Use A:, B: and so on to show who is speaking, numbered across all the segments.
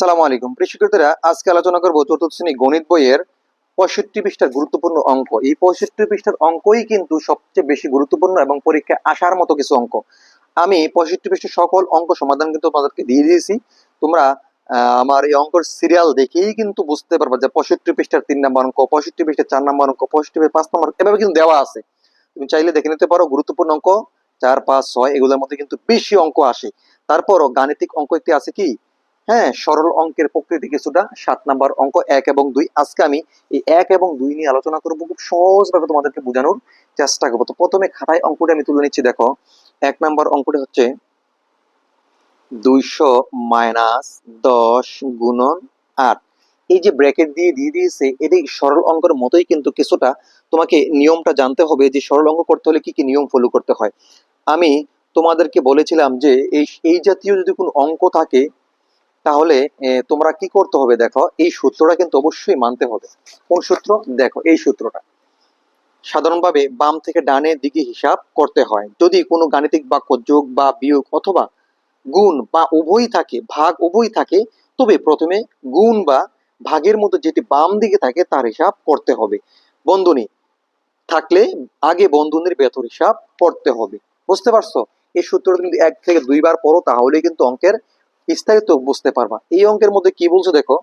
A: আসসালামু আলাইকুম। শিক্ষার্থীরা, আজকে আলোচনা করব চতুর্থ শ্রেণি গণিত বইয়ের পঁয়ষট্টি পৃষ্ঠার গুরুত্বপূর্ণ অঙ্ক। এই পঁয়ষট্টি পৃষ্ঠার অঙ্কই কিন্তু সবচেয়ে বেশি গুরুত্বপূর্ণ এবং পরীক্ষায় আসার মতো কিছু অঙ্ক। আমি পঁয়ষট্টি পৃষ্ঠার সকল অঙ্ক সমাধান কিন্তু তোমাদেরকে দিয়ে দিয়েছি। তোমরা আমার এই অঙ্কের সিরিয়াল দেখেই কিন্তু বুঝতে পারবে যে পঁয়ষট্টি পৃষ্ঠার তিন নম্বর অঙ্ক, পঁয়ষট্টি পৃষ্ঠার চার নম্বর অঙ্ক, পঁয়ষট্টি পাঁচ নম্বর এভাবে কিন্তু দেওয়া আছে। তুমি চাইলে দেখে নিতে পারো গুরুত্বপূর্ণ অঙ্ক, চার, পাঁচ, ছয়, এগুলোর মধ্যে কিন্তু বেশি অঙ্ক আসে। তারপরও গাণিতিক অঙ্ক একটি আছে কি? হ্যাঁ সরল অঙ্কের প্রকৃতি কিছুটা সাত নাম্বার অঙ্ক, এক এবং দুই। আজকে আমি এই এক এবং দুই নিয়ে আলোচনা করব খুব সহজভাবে তোমাদেরকে বোঝানোর চেষ্টা করব। তো প্রথমে খাতায় অঙ্কটা আমি তুলে নিচ্ছি, দেখো। এক নাম্বার অঙ্কটা হচ্ছে দুইশো মাইনাস দশ গুণন আট। এই যে ব্র্যাকেট দিয়ে দিয়ে দিয়েছে এটি সরল অঙ্কের মতোই কিন্তু কিছুটা তোমাকে নিয়মটা জানতে হবে যে সরল অঙ্ক করতে হলে কি কি নিয়ম ফলো করতে হয়। আমি তোমাদেরকে বলেছিলাম যে এই এই জাতীয় যদি কোনো অঙ্ক থাকে তাহলে তোমরা কি করতে হবে দেখো, এই সূত্রটা কিন্তু অবশ্যই মানতে হবে। কোন সূত্র? দেখো, এই সূত্রটা। সাধারণভাবে বাম থেকে ডানের দিকে হিসাব করতে হয়। যদি কোনো গাণিতিক বাক্য যোগ বা বিয়োগ অথবা গুণ বা উভয়ই থাকে, ভাগ উভয়ই থাকে, তবে প্রথমে গুণ বা ভাগের মধ্যে যেটি বাম দিকে থাকে, তার হিসাব করতে হবে। বন্ধনী, থাকলে আগে বন্ধনীর বেতন হিসাব করতে হবে। বুঝতে পারছ? এই সূত্রটা কিন্তু এক থেকে দুইবার পড়ো তাহলে কিন্তু অঙ্কের বিস্তারিত বুঝতে পারবা। এই অঙ্কের মধ্যে কি বলছো দেখো,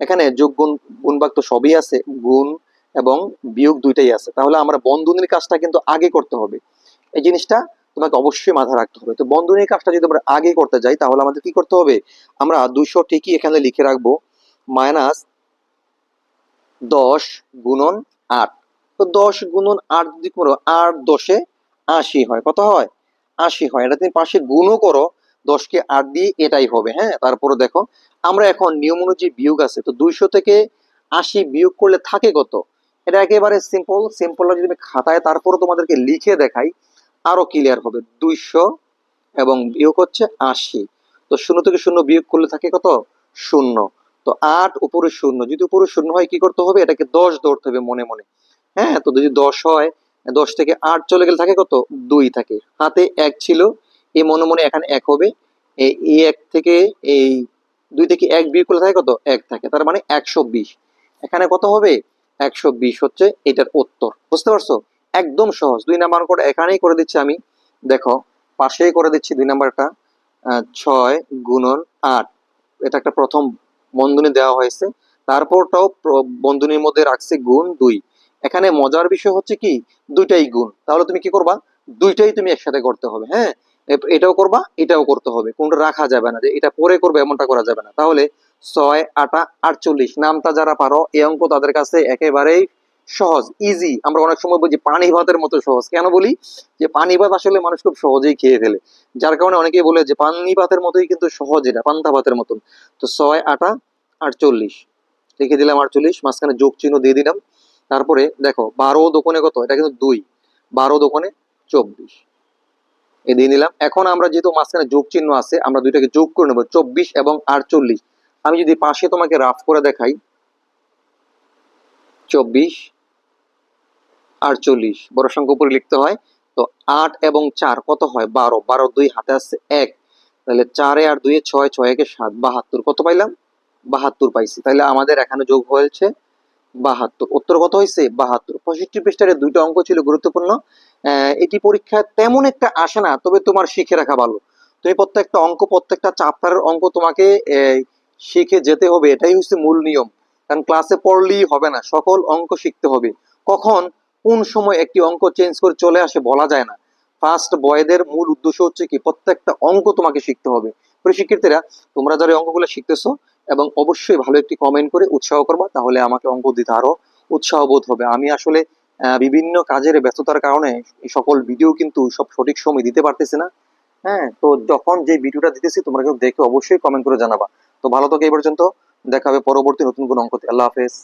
A: এখানে যোগ, গুণ গুণ ভাগ তো সবই আছে, গুণ এবং বিয়োগ দুইটাই আছে। তাহলে আমরা বন্ধনীর কাজটা কিন্তু আগে করতে হবে। এই জিনিসটা তোমাকে অবশ্যই মাথায় রাখতে হবে। তো বন্ধনীর কাজটা যদি আমরা আগে করতে যাই, তাহলে আমাদের কি করতে হবে? আমরা দুইশো ঠিকই এখানে লিখে রাখব, মাইনাস দশ গুণন আট। তো দশ গুণন আট যদি করো আট দশে আশি হয়, কত হয়? আশি হয়। এটা তুমি পাশে গুণও করো দশকে আট দিয়ে এটাই হবে হ্যাঁ? তারপরে দেখো, আমরা এখন নিয়ম অনুযায়ী বিয়োগ আছে, তো দুইশো থেকে আশি বিয়োগ করলে থাকে কত? এটা একেবারে সিম্পল সিম্পল যদি আমি খাতায় তারপরে তোমাদেরকে লিখে দেখাই, আরও ক্লিয়ার হবে। দুইশো এবং বিয়োগ হচ্ছে আশি। তো শূন্য থেকে শূন্য বিয়োগ করলে থাকে কত? শূন্য। তো আট উপরে শূন্য। যদি উপরে শূন্য হয়, কি করতে হবে? এটাকে দশ ধরতে হবে মনে মনে। হ্যাঁ? তো যদি দশ হয়, দশ থেকে আট চলে গেলে থাকে কত? দুই থাকে। হাতে এক ছিল এই মনে মনে এখানে এক হবে। এই এক থেকে এই দুই থেকে এক বিয়োগ করলে থাকে কত? এক থাকে। তার মানে একশো বিশ। এখানে কত হবে? একশো বিশ হচ্ছে এটার উত্তর। বুঝতে পারছ? একদম সহজ। দুই নাম্বার অঙ্কটা এখানেই করে দিচ্ছি আমি। দেখো, পাশেই করে দিচ্ছি দুই নাম্বারটা। ছয় গুণন আট। এটা একটা প্রথম বন্ধনী দেওয়া হয়েছে। তারপরটাও বন্ধনীর মধ্যে রাখছে গুণ দুই। এখানে মজার বিষয় হচ্ছে কি? দুইটাই গুণ। তাহলে তুমি কি করবা? দুইটাই তুমি একসাথে করতে হবে। হ্যাঁ? এটাও করবা, এটাও করতে হবে। কোনটা রাখা যাবে না যে এটা পরে করবে, এমনটা করা যাবে না। তাহলে ছয়, আটা, আটচল্লিশ নামটা যারা পারো, এই অঙ্ক তাদের কাছে একেবারেই সহজ ইজি আমরা অনেক সময় বলছি পানি ভাতের মতো সহজ। কেন বলি? যে পানি ভাত আসলে মানুষ খুব সহজেই খেয়ে ফেলে। যার কারণে অনেকেই বলে যে পানি ভাতের মতোই কিন্তু সহজ এটা, পান্তা ভাতের মতন। তো ছয়, আটা, আটচল্লিশ। লিখে দিলাম আটচল্লিশ, মাঝখানে যোগ চিহ্ন দিয়ে দিলাম। তারপরে দেখো, বারো দোকানে কত? এটা কিন্তু দুই। বারো দোকানে চব্বিশ। এ দিয়ে নিলাম। এখন আমরা যেহেতু মাঝখানে যোগ চিহ্ন আছে, আমরা দুইটাকে যোগ করে নেব, চব্বিশ এবং আটচল্লিশ। আমি যদি পাশে তোমাকে রাফ করে দেখাই, চব্বিশ, আটচল্লিশ, বড় সংখ্যা উপরে লিখতে হয়, তো আট এবং চার কত হয়? বারো। বারো দুই হাতে আসছে এক। তাহলে চারে আর দুইয়ে ছয় ছয় একে সাত, বাহাত্তর। কত পাইলাম? বাহাত্তর পাইছি। তাহলে আমাদের এখানে যোগ হয়েছে বাহাত্তর। উত্তর কত হয়েছে? বাহাত্তর। পঁয়ষট্টি পৃষ্ঠারে দুইটা অঙ্ক ছিল গুরুত্বপূর্ণ। এটি পরীক্ষা তেমন একটা আসে না, তবে তোমার শিখে রাখা ভালো। তুমি প্রত্যেকটা অঙ্ক, প্রত্যেকটা চ্যাপ্টারের অঙ্ক তোমাকে শিখে যেতে হবে, এটাই হচ্ছে মূল নিয়ম। কারণ ক্লাসে পড়লেই হবে না, সকল অঙ্ক শিখতে হবে। কখন? কোন সময় একটি অঙ্ক চেঞ্জ করে চলে আসে বলা যায় না। ফার্স্ট বয়দের মূল উদ্দেশ্য হচ্ছে কি? প্রত্যেকটা অঙ্ক তোমাকে শিখতে হবে। প্রিয় শিক্ষার্থীরা, তোমরা যারা অঙ্কগুলো শিখতেছো এবং অবশ্যই ভালো একটি কমেন্ট করে উৎসাহ করবা, তাহলে আমাকে অঙ্ক দিতে আরও উৎসাহ বোধ হবে। আমি আসলে বিভিন্ন কাজের ব্যস্ততার কারণে এই সকল ভিডিও কিন্তু সব সঠিক সময় দিতে পারতেছি না। হ্যাঁ তো যখন যে ভিডিওটা দিতেছি, তোমরা কেউ দেখে অবশ্যই কমেন্ট করে জানাবা। তো ভালো থাকে এই পর্যন্ত। দেখা হবে পরবর্তী নতুন কোন অঙ্কতে। আল্লাহ হাফেজ।